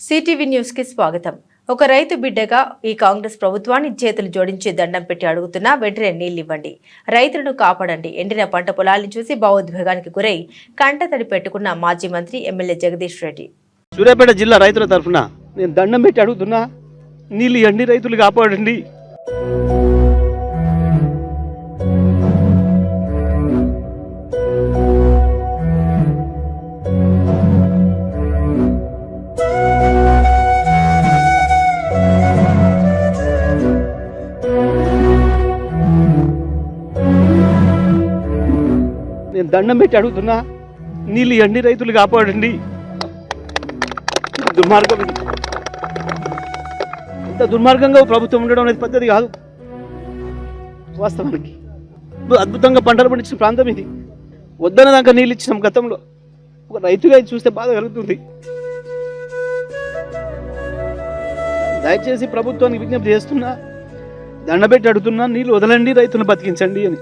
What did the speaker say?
CTV న్యూస్కి స్వాగతం. ఒక రైతు బిడ్డగా ఈ కాంగ్రెస్ ప్రభుత్వాన్ని చేతులు జోడించి దండం పెట్టి అడుగుతున్నా వెంటనే నీళ్ళివ్వండి రైతులను కాపాడండి. ఎండిన పంట పొలాలను చూసి భావోద్వేగానికి గురై కంటతడి పెట్టుకున్న మాజీ మంత్రి ఎమ్మెల్యే జగదీష్ రెడ్డి. సూర్యాపేట జిల్లా రైతుల తరఫున నేను దండం పెట్టి అడుగుతున్నా నీళ్ళు ఎండి రైతులు కాపాడండి. నేను దండం పెట్టి అడుగుతున్నా నీళ్ళు ఇవ్వండి రైతులు కాపాడండి. దుర్మార్గం ఇది. ఇంత దుర్మార్గంగా ప్రభుత్వం ఉండడం అనేది పద్ధతి కాదు. వాస్తవానికి. అద్భుతంగా పంటలు పండించిన ప్రాంతం ఇది. వద్దన దాకా నీళ్ళు ఇచ్చినాం గతంలో. ఒక రైతుగా ఇది చూస్తే బాధ కలుగుతుంది. దయచేసి ప్రభుత్వానికి విజ్ఞప్తి చేస్తున్నా దండబెట్టి అడుగుతున్నా నీళ్ళు వదలండి రైతులను బతికించండి అని.